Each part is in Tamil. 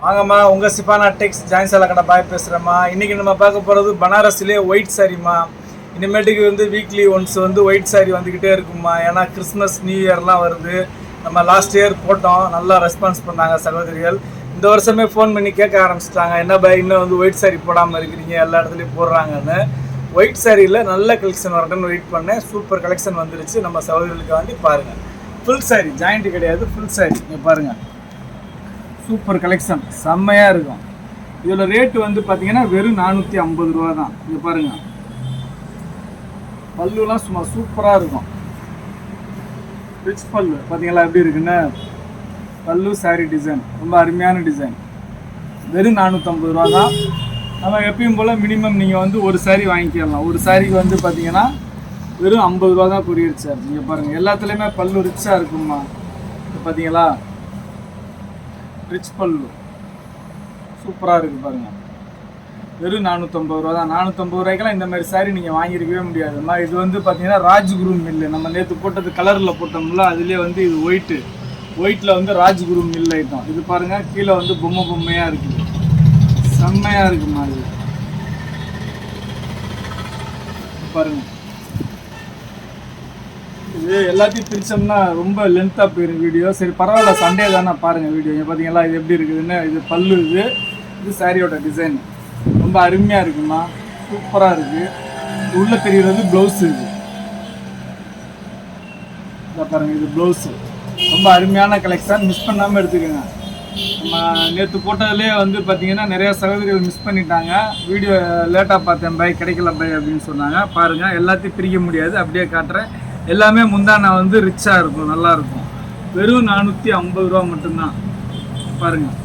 வாங்கம்மா உங்கள் சிப்பானா டெக்ஸ் ஜாயின் சேலை கடை பாய் பேசுகிறேம்மா இன்றைக்கி நம்ம பார்க்க போகிறது பனாரஸ்லேயே ஒயிட் சாரிம்மா இனிமேட்டுக்கு வந்து வீக்லி ஒன்ஸ் வந்து ஒயிட் சாரி வந்துக்கிட்டே இருக்கும்மா. ஏன்னா கிறிஸ்மஸ் நியூ இயர்லாம் வருது. நம்ம லாஸ்ட் இயர் போட்டோம். நல்லா ரெஸ்பான்ஸ் பண்ணாங்க சகோதரிகள். இந்த வருஷமே ஃபோன் பண்ணி கேட்க ஆரம்பிச்சிட்டாங்க. என்ன பாய் இன்னும் வந்து ஒயிட் சாரி போடாமல் இருக்கிறீங்க? எல்லா இடத்துலையும் போடுறாங்கன்னு. ஒயிட் சாரியில் நல்ல கலெக்ஷன் வரட்டும்னு வெயிட் பண்ணேன். சூப்பர் கலெக்ஷன் வந்துருச்சு. நம்ம சகோதரிகளுக்கு வந்து பாருங்கள் ஃபுல் சாரி ஜாயிண்ட்டு கிடையாது ஃபுல் சாரி நீங்கள் பாருங்கள் சூப்பர் கலெக்ஷன் செம்மையாக இருக்கும். இதில் ரேட்டு வந்து பார்த்தீங்கன்னா வெறும் நானூற்றி ஐம்பது ரூபா தான். இங்கே பாருங்கள் பல்லுலாம் சும்மா சூப்பராக இருக்கும். ரிச் பல்லு. பார்த்தீங்களா எப்படி இருக்குன்னு? பல்லு saree டிசைன் ரொம்ப அருமையான டிசைன் வெறும் நானூற்றம்பது ரூபா தான். நம்ம எப்பயும் போல் மினிமம் நீங்கள் வந்து ஒரு saree வாங்கிக்கலாம். ஒரு சாரிக்கு வந்து பார்த்தீங்கன்னா வெறும் ஐம்பது ரூபா தான் கொரியர் சார் நீங்கள் பாருங்கள் எல்லாத்துலேயுமே பல்லு ரிச்சாக இருக்குமா பார்த்தீங்களா ரிச் பல்லு சூப்பராக இருக்குது பாருங்கள் வெறும் நானூற்றம்பது ரூபா தான். நானூற்றம்பது ரூபாய்க்கெல்லாம் இந்த மாதிரி சாரி நீங்கள் வாங்கியிருக்கவே முடியாதும்மா இது வந்து பார்த்தீங்கன்னா ராஜ்குரு மில்லு நம்ம நேற்று போட்டது கலரில் போட்டோம்ல அதுலேயே வந்து இது ஒயிட்டு ஒயிட்டில் வந்து ராஜ்குரு மில் ஐட்டம் இது பாருங்கள் கீழே வந்து பொம்மை பொம்மையாக இருக்குது செம்மையாக இருக்குமா இது இது பாருங்க. இது எல்லாத்தையும் பிரிச்சோம்னா ரொம்ப லென்த்தாக போயிடும் வீடியோ சரி பரவாயில்ல சண்டே தானே பாருங்கள் வீடியோ இங்கே பார்த்தீங்களா இது எப்படி இருக்குதுன்னு இது பல்லு இது இது சாரியோட டிசைன் ரொம்ப அருமையாக இருக்குமா? சூப்பராக இருக்குது உள்ளே தெரிகிறது ப்ளவுஸ் இது. இதை இது ப்ளவுஸு ரொம்ப அருமையான கலெக்ஷன் மிஸ் பண்ணாமல் எடுத்துக்கோங்க. நம்ம நேற்று போட்டதுலேயே வந்து பார்த்தீங்கன்னா நிறையா சகோதரிகள் மிஸ் பண்ணிட்டாங்க. வீடியோ லேட்டாக பார்த்தேன் பை கிடைக்கல பை அப்படின்னு சொன்னாங்க. பாருங்கள் எல்லாத்தையும் பிரிக்க முடியாது. அப்படியே காட்டுறேன். எல்லாமே முந்தானா வந்து ரிச்சாக இருக்கும் நல்லா இருக்கும். வெறும் நானூற்றி ஐம்பது ரூபா மட்டும்தான். பாருங்கள்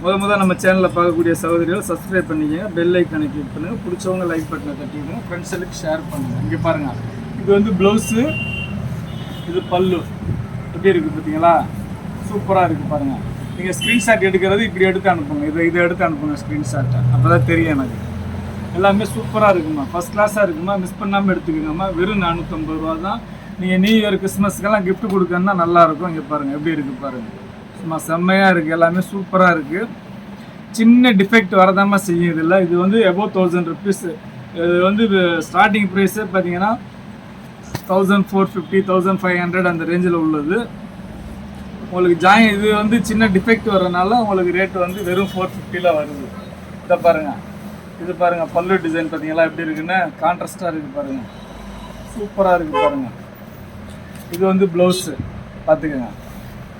முத முத நம்ம சேனலில் பார்க்கக்கூடிய சகோதரிகள் சப்ஸ்கிரைப் பண்ணிக்கங்க பெல் ஐக்கனை கிளிக் பண்ணுங்கள் பிடிச்சவங்க லைக் பட்டனை தட்டிடுங்க ஃப்ரெண்ட்ஸுக்கு ஷேர் பண்ணுங்கள் இங்கே பாருங்கள் இது வந்து ப்ளவுஸு இது பல்லு. எப்படி இருக்குது பார்த்தீங்களா? சூப்பராக இருக்குது பாருங்கள் நீங்கள் ஸ்க்ரீன்ஷாட் எடுக்கிறது இப்படி எடுத்து அனுப்புங்க. இதை இதை எடுத்து அனுப்புங்க ஸ்க்ரீன்ஷாட்டை அப்போ தான் தெரியும் எனக்கு. எல்லாமே சூப்பராக இருக்குமா? ஃபஸ்ட் கிளாஸாக இருக்குமா? மிஸ் பண்ணாமல் எடுத்துக்கோங்கம்மா. வெறும் நானூற்றம்பது ரூபா தான் நீங்கள் நியூ இயர் கிறிஸ்மஸ்க்கெல்லாம் கிஃப்ட் கொடுக்கணும்னா நல்லாயிருக்கும். இங்கே பாருங்கள் எப்படி இருக்குது பாருங்கள் சும்மா செம்மையாக இருக்குது எல்லாமே சூப்பராக இருக்குது சின்ன டிஃபெக்ட் வரதாமல் செய்யும் இதில் இது வந்து எபோவ் தௌசண்ட் ருபீஸ் இது வந்து ஸ்டார்டிங் ப்ரைஸே பார்த்தீங்கன்னா thousand four fifty thousand five hundred அந்த ரேஞ்சில் உள்ளது. உங்களுக்கு ஜாயின் இது வந்து சின்ன டிஃபெக்ட் வரனால உங்களுக்கு ரேட் வந்து வெறும் ஃபோர் ஃபிஃப்டியில் வருது. இதை பாருங்கள் இது பாருங்கள் பல்லு டிசைன் பார்த்தீங்களா எப்படி இருக்குன்னு கான்ட்ராஸ்டாக இருக்குது பாருங்கள் சூப்பராக இருக்குது பாருங்கள் இது வந்து ப்ளவுஸு பார்த்துக்கோங்க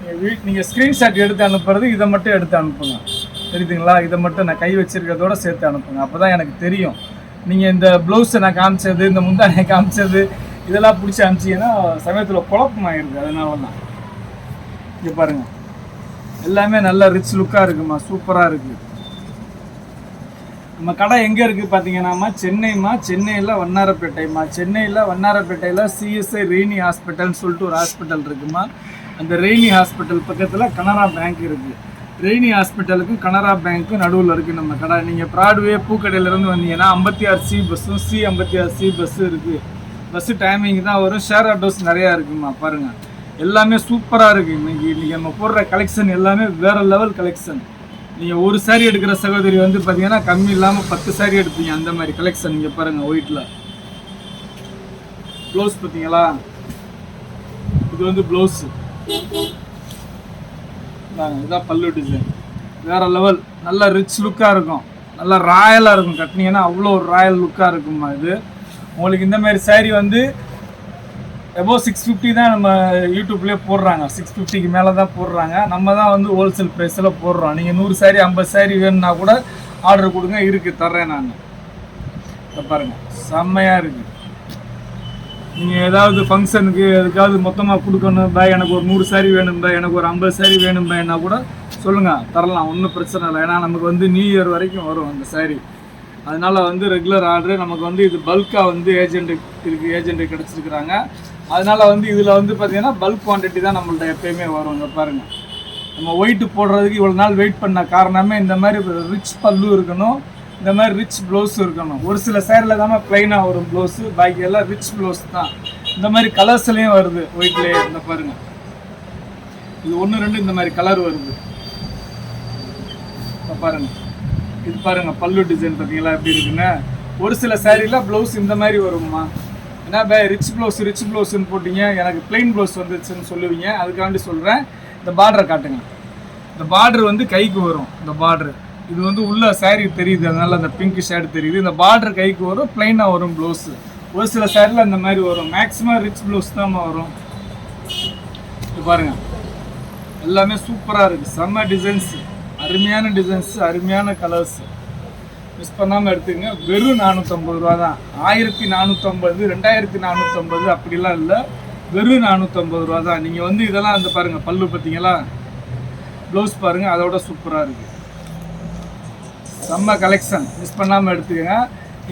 நீங்கள் வீட் நீங்கள் ஸ்க்ரீன்ஷாட் எடுத்து அனுப்புறது இதை மட்டும் எடுத்து அனுப்புங்க. தெரியுதுங்களா? இதை மட்டும் நான் கை வச்சிருக்கிறதோட சேர்த்து அனுப்புங்க. அப்போ தான் எனக்கு தெரியும். நீங்கள் இந்த ப்ளவுஸை நான் காமிச்சது இந்த முந்தானை காமிச்சது இதெல்லாம் பிடிச்சி அனுப்பிச்சிங்கன்னா சமயத்தில் குழப்பமாயிருது. அதனால தான் இங்கே பாருங்கள் எல்லாமே நல்ல ரிச் லுக்காக இருக்குமா? சூப்பராக இருக்குது நம்ம கடை எங்கே இருக்குது பார்த்தீங்கன்னாம்மா சென்னைம்மா சென்னையில் வண்ணாரப்பேட்டைம்மா. சென்னையில் வண்ணாரப்பேட்டையில் சிஎஸ்ஐ ரெய்னி ஹாஸ்பிட்டல்னு சொல்லிட்டு ஒரு ஹாஸ்பிட்டல் இருக்குமா அந்த ரெய்னி ஹாஸ்பிட்டல் பக்கத்தில் கனரா பேங்க் இருக்குது ரெய்னி ஹாஸ்பிட்டலுக்கும் கனரா பேங்க்கும் நடுவில் இருக்குது நம்ம கடை. நீங்கள் ப்ராட்வே பூக்கடையிலேருந்து வந்தீங்கன்னா ஐம்பத்தி ஆறு சி பஸ்ஸும் சி ஐம்பத்தி ஆறு சி பஸ்ஸு இருக்குது பஸ்ஸு டைமிங் தான் வரும். ஷேர் ஆட்டோஸ் நிறையா இருக்குமா பாருங்கள் எல்லாமே சூப்பராக இருக்குது இன்றைக்கி இன்றைக்கி நம்ம போடுற கலெக்ஷன் எல்லாமே வேறு லெவல் கலெக்ஷன் நீங்கள் ஒரு சாரி எடுக்கிற சகோதரி வந்து பார்த்தீங்கன்னா கம்மி இல்லாமல் பத்து சாரி எடுப்பீங்க. அந்த மாதிரி கலெக்ஷன் நீங்கள் பாருங்கள் ஒயிட்டில் ப்ளவுஸ் பார்த்தீங்களா? இது வந்து ப்ளவுஸு இதான் பல்லு டிசைன் வேறு லெவல் நல்ல ரிச் லுக்காக இருக்கும். நல்லா ராயலாக இருக்கும். கட்டினீங்கன்னா அவ்வளோ ஒரு ராயல் லுக்காக இருக்குமா இது. உங்களுக்கு இந்த மாதிரி சாரி வந்து எபோ சிக்ஸ் ஃபிஃப்டி தான் நம்ம யூடியூப்லேயே போடுறாங்க. சிக்ஸ் ஃபிஃப்டிக்கு மேலே தான் போடுறாங்க. நம்ம தான் வந்து ஹோல்சேல் ப்ரைஸில் போடுறோம். நீங்கள் நூறு சாரி ஐம்பது சாரி வேணும்னா கூட ஆர்டர் கொடுங்க. இருக்குது தர்றேன் நான். இதை பாருங்கள் செம்மையாக இருக்குது நீங்கள் ஏதாவது ஃபங்க்ஷனுக்கு எதுக்காவது மொத்தமாக கொடுக்கணும். பா எனக்கு ஒரு நூறு சாரி வேணும் பா எனக்கு ஒரு ஐம்பது சாரி வேணும் கூட சொல்லுங்கள் தரலாம். ஒன்றும் பிரச்சனை இல்லை. ஏன்னா நமக்கு வந்து நியூ இயர் வரைக்கும் வரும் அந்த சாரி அதனால் வந்து ரெகுலர் ஆர்டர் நமக்கு வந்து இது பல்காக வந்து ஏஜெண்ட்டு இருக்குது ஏஜெண்ட்டு கிடச்சிருக்கிறாங்க. அதனால் வந்து இதில் வந்து பார்த்தீங்கன்னா பல்க் குவான்டிட்டி தான் நம்மள்ட்ட எப்பயுமே வரும். பாருங்கள் நம்ம ஒயிட்டு போடுறதுக்கு இவ்வளோ நாள் வெயிட் பண்ண காரணமே இந்த மாதிரி ரிச் பல்லு இருக்கணும். இந்த மாதிரி ரிச் ப்ளவுஸ் இருக்கணும். ஒரு சில சேரில் தான் ப்ளைனாக வரும் ப்ளவுஸு பாக்கி எல்லாம் ரிச் ப்ளவுஸ் தான். இந்த மாதிரி கலர்ஸ்லேயும் வருது ஒயிட்லேயே இந்த பாருங்கள் இது ஒன்று ரெண்டு இந்த மாதிரி கலர் வருது. இப்போ பாருங்க. இது பாருங்க பல்லு டிசைன் பார்த்தீங்களா எப்படி இருக்குன்னு? ஒரு சில சாரீல ப்ளவுஸ் இந்த மாதிரி வரும்மா ஏன்னா பே ரிச் ப்ளவுஸ் ரிச் ப்ளவுஸ்ன்னு போட்டீங்க. எனக்கு பிளெயின் ப்ளவுஸ் வந்துச்சுன்னு சொல்லுவீங்க. அதுக்காண்டி சொல்கிறேன் இந்த பார்டரை காட்டுங்க. இந்த பார்டர் வந்து கைக்கு வரும். இந்த பார்டர் இது வந்து உள்ள saree தெரியுது. அதனால அந்த பிங்க் ஷேட் தெரியுது. இந்த பார்டர் கைக்கு வரும். பிளைனாக வரும் ப்ளவுஸு ஒரு சில சாரியில் அந்த மாதிரி வரும். மேக்ஸிமம் ரிச் ப்ளவுஸ் தான் வரும். இது பாருங்க. எல்லாமே சூப்பராக இருக்குது செம்ம டிசைன்ஸ் அருமையான டிசைன்ஸ் அருமையான கலர்ஸ் மிஸ் பண்ணாமல் எடுத்துங்க. வெறும் நானூற்றம்பது ரூபா தான். ஆயிரத்தி நானூற்றம்பது ரெண்டாயிரத்தி நானூற்றம்பது அப்படிலாம் இல்லை. வெறும் நானூற்றம்பது ரூபா தான். நீங்கள் வந்து இதெல்லாம் வந்து பாருங்கள் பல்லு பார்த்தீங்களா? ப்ளவுஸ் பாருங்கள் அதோட சூப்பராக இருக்குது செம்ம கலெக்ஷன் மிஸ் பண்ணாமல் எடுத்துக்கங்க.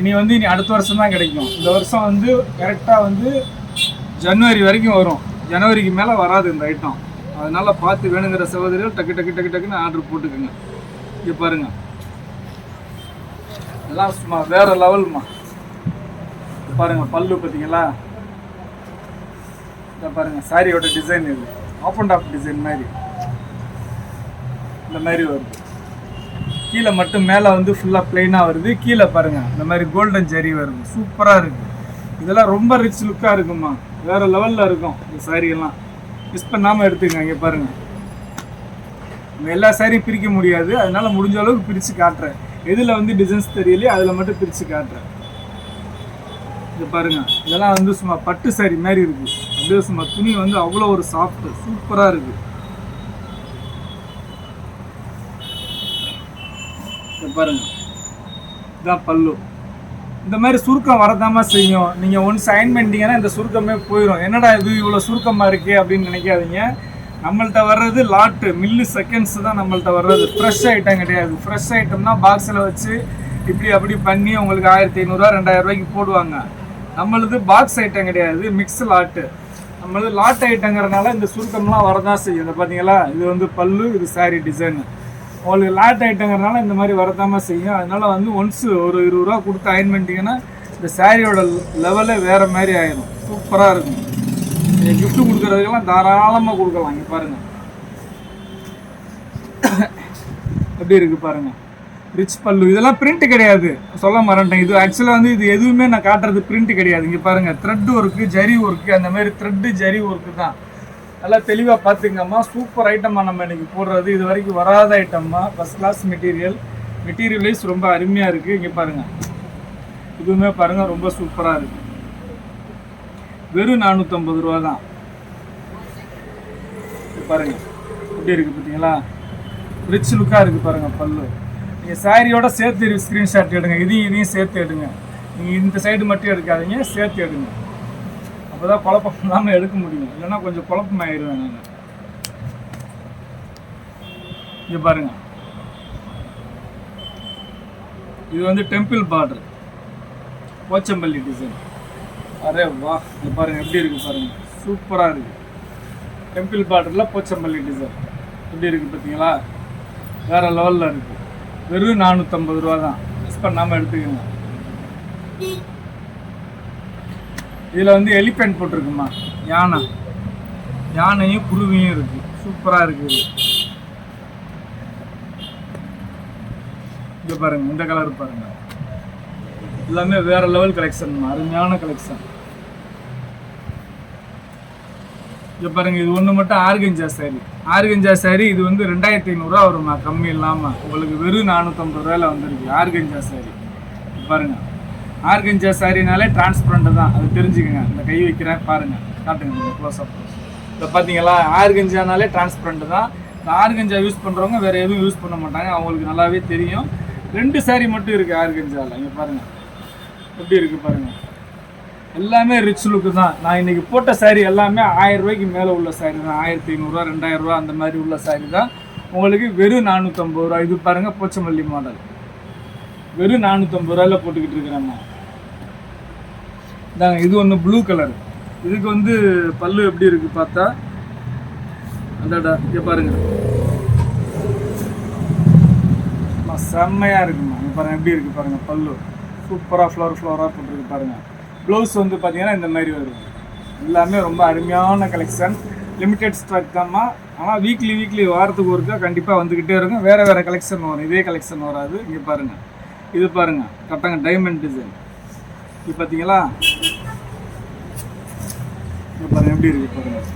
இனி வந்து இனி அடுத்த வருஷம் தான் கிடைக்கும். இந்த வருஷம் வந்து கரெக்டாக வந்து ஜனவரி வரைக்கும் வரும். ஜனவரிக்கு மேலே வராது இந்த ஐட்டம் அதனால் பார்த்து வேணுங்கிற சகோதரிகள் டக்கு டக்கு டக்கு டக்குன்னு ஆர்டர் போட்டுக்கோங்க. இங்கே பாருங்கள் எல்லாம் சும்மா வேற லெவல்மா பாருங்க பல்லு பார்த்தீங்களா? இதை பாருங்க சாரியோட டிசைன் இது. ஆஃப் அண்ட் ஆஃப் டிசைன் மாதிரி. இந்த மாதிரி வருது. கீழே மட்டும் மேலே வந்து ஃபுல்லாக பிளெயினாக வருது. கீழே பாருங்க இந்த மாதிரி கோல்டன் ஜெரி வருது. சூப்பராக இருக்குது இதெல்லாம் ரொம்ப ரிச் லுக்காக இருக்குமா வேறு லெவலில் இருக்கும் இந்த சாரியெல்லாம் மிஸ் பண்ணாமல் எடுத்துக்கங்க இங்கே பாருங்கள் எல்லா சாரியும் பிரிக்க முடியாது. அதனால் முடிஞ்ச அளவுக்கு பிரித்து காட்டுறேன். எதில் வந்து டிசைன்ஸ் தெரியலையே அதில் மட்டும் பிரித்து காட்டுறேன். இது பாருங்க இதெல்லாம் வந்து சும்மா பட்டு சாரி மாதிரி இருக்கு. அப்படியே சும்மா துணி வந்து அவ்வளோ ஒரு சாஃப்ட் சூப்பராக இருக்கு. இது பாருங்க இதான் பல்லு. இந்த மாதிரி சுருக்கம் வரதாமா செய்யும். நீங்கள் ஒன்ஸ் அயன் பண்ணிட்டீங்கன்னா இந்த சுருக்கமே போயிடும் என்னடா இது இவ்வளோ சுருக்கமாக இருக்கு அப்படின்னு நினைக்காதீங்க. நம்மள்ட்ட வர்றது லாட்டு மில்லு செகண்ட்ஸ் தான் நம்மள்ட்ட வர்றது. ஃப்ரெஷ் ஐட்டம் கிடையாது. ஃப்ரெஷ் ஐட்டம்னா பாக்ஸில் வச்சு இப்படி அப்படி பண்ணி உங்களுக்கு ஆயிரத்தி ஐநூறுரூவா ரெண்டாயிரம் ரூபாய்க்கு போடுவாங்க. நம்மளது பாக்ஸ் ஐட்டம் கிடையாது. மிக்ஸ் லாட்டு நம்மளது லாட் ஐட்டங்கிறனால இந்த சுருக்கம்லாம் வரதான் செய்யும். இந்த பார்த்தீங்களா? இது வந்து பல்லு இது சாரி டிசைன் உங்களுக்கு லாட் ஐட்டங்கிறனால இந்த மாதிரி வரதாமல் செய்யும். அதனால் வந்து ஒன்ஸ் ஒரு இருபது ரூபா கொடுத்து அயன் பண்ணிட்டீங்கன்னா இந்த சாரியோட லெவலே வேறு மாதிரி ஆயிடும் சூப்பராக இருக்கும். நீங்கள் gift கொடுக்குறதுக்கெல்லாம் தாராளமாக கொடுக்கலாம் இங்கே பாருங்க. எப்படி இருக்கு பாருங்க. ரிச் பல்லு. இதெல்லாம் பிரிண்ட் கிடையாது. சொல்ல மாட்டேன் இது ஆக்சுவலாக வந்து இது எதுவுமே நான் காட்டுறது பிரிண்ட் கிடையாது. இங்கே பாருங்க த்ரெட் ஒர்க்கு ஜரி ஒர்க்கு அந்த மாதிரி த்ரெட்டு ஜரி ஒர்க்கு தான். நல்லா தெளிவாக பார்த்துங்கம்மா சூப்பர் ஐட்டமாக நம்ம இன்றைக்கி போடுறது. இது வரைக்கும் வராத ஐட்டம்மா ஃபஸ்ட் கிளாஸ் மெட்டீரியல் மெட்டீரியலைஸ் ரொம்ப அருமையாக இருக்குது இங்கே பாருங்கள் இதுவுமே பாருங்கள் ரொம்ப சூப்பராக இருக்குது வெறும் நானூற்றம்பது ரூபா தான். இது எப்படி இருக்குது பார்த்தீங்களா ரிச் லுக்காக இருக்குது பாருங்கள் பல்லு. நீங்கள் சாரியோட சேர்த்து ஸ்க்ரீன்ஷாட் எடுங்க. இதையும் இதையும் சேர்த்து எடுங்க. நீங்கள் இந்த சைடு மட்டும் எடுக்காதீங்க சேர்த்து எடுங்க. அப்போ தான் குழப்பம் இல்லாமல் எடுக்க முடியும். இல்லைன்னா கொஞ்சம் குழப்பமாயிருவேன் நான். இங்கே பாருங்க. இது வந்து டெம்பிள் பார்டர் போச்சம்பள்ளி டிசைன் அரே வா இங்க பாருங்க எப்படி இருக்கு பாருங்க. சூப்பராக இருக்கு. டெம்பிள் பார்டரில் போச்சம்பள்ளி டிசைன் எப்படி இருக்கு பார்த்தீங்களா வேற லெவலில் இருக்கு. வெறும் நானூற்றம்பது ரூபா தான். மிஸ் பண்ணாமல் எடுத்துக்கோங்க. இதில் வந்து எலிஃபென்ட் போட்டிருக்குமா? யானை. யானையும் குருவியும் இருக்கு. சூப்பராக இருக்கு இங்கே பாருங்க இந்த கலர் பாருங்க. எல்லாமே வேற லெவல் கலெக்ஷன் அருமையான கலெக்ஷன் இது பாருங்க இது ஒன்று மட்டும் ஆர்கஞ்சா சாரி. ஆர்கஞ்சா சாரி இது வந்து ரெண்டாயிரத்தி ஐநூறுரூவா வரும்மா கம்மி இல்லாமல் உங்களுக்கு வெறும் நானூற்றம்பது ரூபாயில வந்துருக்கு. ஆர்கஞ்சா சாரி. பாருங்க. ஆர்கஞ்சா சாரினாலே டிரான்ஸ்பரண்ட்டு தான். அது தெரிஞ்சுக்கங்க. இந்த கை வைக்கிறேன் பாருங்க. காட்டுங்க க்ளோஸ் அப் இப்போ பார்த்தீங்களா? ஆர்கஞ்சானாலே டிரான்ஸ்பரண்ட்டு தான். இந்த ஆர்கஞ்சா யூஸ் பண்ணுறவங்க வேறு எதுவும் யூஸ் பண்ண மாட்டாங்க. அவங்களுக்கு நல்லாவே தெரியும். ரெண்டு சாரி மட்டும் இருக்குது ஆர்கஞ்சாவில் இங்கே பாருங்கள் எப்படி இருக்குது பாருங்கள் எல்லாமே ரிச் லுக்கு தான். நான் இன்னைக்கு போட்ட saree எல்லாமே ஆயிரம் ரூபாய்க்கு மேலே உள்ள saree தான். ஆயிரத்தி ஐநூறுரூவா ரெண்டாயிரம் ரூபா அந்த மாதிரி உள்ள saree தான். உங்களுக்கு வெறும் நானூற்றம்பது ரூபா இது பாருங்கள் போச்சமல்லி மாடல் வெறும் நானூற்றம்பது ரூபாயில் போட்டுக்கிட்டு இருக்கிறேம்மா இதாங்க இது ஒன்று ப்ளூ கலர் இதுக்கு வந்து பல்லு எப்படி இருக்கு பார்த்தா? அதாடா இங்கே பாருங்கள் அம்மா, இருக்குமா இங்க பாருங்கள் எப்படி இருக்குது பாருங்கள் பல்லு. சூப்பராக ஃப்ளவர் ஃப்ளவராக போட்டுருக்கு பாருங்கள் ப்ளவுஸ் வந்து பார்த்தீங்கன்னா இந்த மாதிரி வரும். எல்லாமே ரொம்ப அருமையான கலெக்ஷன் லிமிடெட் ஸ்டாக் தான்மா ஆனால் வீக்லி வீக்லி வாரத்துக்கு ஒருக்கா கண்டிப்பாக வந்துக்கிட்டே இருக்கும். வேறு வேறு கலெக்ஷன் வரும். இதே கலெக்ஷன் வராது. இங்கே பாருங்கள் இது பாருங்கள் கரெக்டாங்க. டைமண்ட் டிசைன் இது பார்த்தீங்களா இது பாருங்கள் எப்படி இருக்குது பாருங்கள்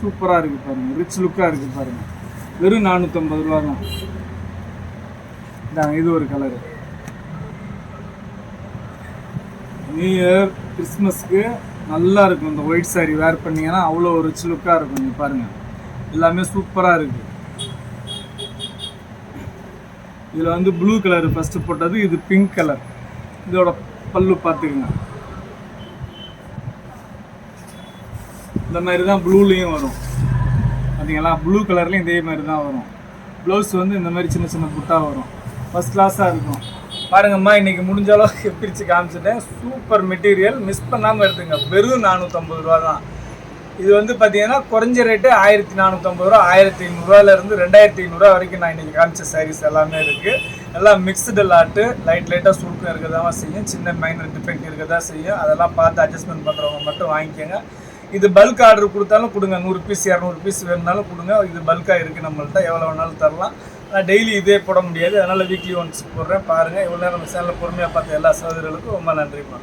சூப்பராக இருக்குது பாருங்கள் ரிச் லுக்காக இருக்குது பாருங்கள் வெறும் நானூற்றம்பது ரூபா தான் இதாங்க இது ஒரு கலரு நியூ இயர் கிறிஸ்மஸ்க்கு நல்லா இருக்கும். இந்த ஒயிட் saree வேர் பண்ணீங்கன்னா அவ்வளோ ரிச் லுக்காக இருக்கும். நீங்கள் பாருங்கள் எல்லாமே சூப்பராக இருக்கு. இதில் வந்து ப்ளூ கலர் ஃபஸ்ட்டு போட்டது. இது பிங்க் கலர் இதோட பல்லு பார்த்துக்குங்க. இந்த மாதிரி தான் ப்ளூலேயும் வரும். பார்த்தீங்களா ப்ளூ கலர்லேயும் இதே மாதிரி தான் வரும். ப்ளவுஸ் வந்து இந்த மாதிரி சின்ன சின்ன புட்டாக வரும். ஃபஸ்ட் கிளாஸாக இருக்கும். பாருங்கம்மா இன்னைக்கு முடிஞ்ச அளவுக்கு பிரித்து காமிச்சிட்டேன். Super material. மிஸ் பண்ணாமல் எடுத்துங்க. வெறும் நானூற்றம்பது ரூபா தான். இது வந்து பார்த்தீங்கன்னா குறைஞ்ச ரேட்டு ஆயிரத்தி நானூற்றம்பது ரூபா ஆயிரத்தி ஐநூறுரூவாலேருந்து ரெண்டாயிரத்தி ஐநூறுரூவா வரைக்கும் நான் இன்றைக்கி காமிச்ச சாரீஸ் எல்லாமே இருக்குது எல்லாம் மிக்ஸ்டு லாட்டு லைட் லைட்டாக சுருக்கம் இருக்க தான் செய்யும். சின்ன மைனர் டிஃபெக்ட் இருக்க தான் செய்யும். அதெல்லாம் பார்த்து அட்ஜஸ்ட்மெண்ட் பண்ணுறவங்க மட்டும் வாங்கிக்கோங்க. இது பல்க் ஆர்டர் கொடுத்தாலும் கொடுங்க. நூறு பீஸ் இரநூறு பீஸ் வேணுனாலும் கொடுங்க. இது பல்காக இருக்குது நம்மள்ட்ட. எவ்வளோ வேணாலும் தரலாம். நான் டெய்லி இதே போட முடியாது. அதனால் வீக்லி ஒன்ஸ் போடுறேன். பாருங்கள் இவ்வளோ நேரம் நம்ம சேனலில் பொறுமையாக பார்த்த எல்லா சகோதரர்களுக்கும் ரொம்ப நன்றிப்பா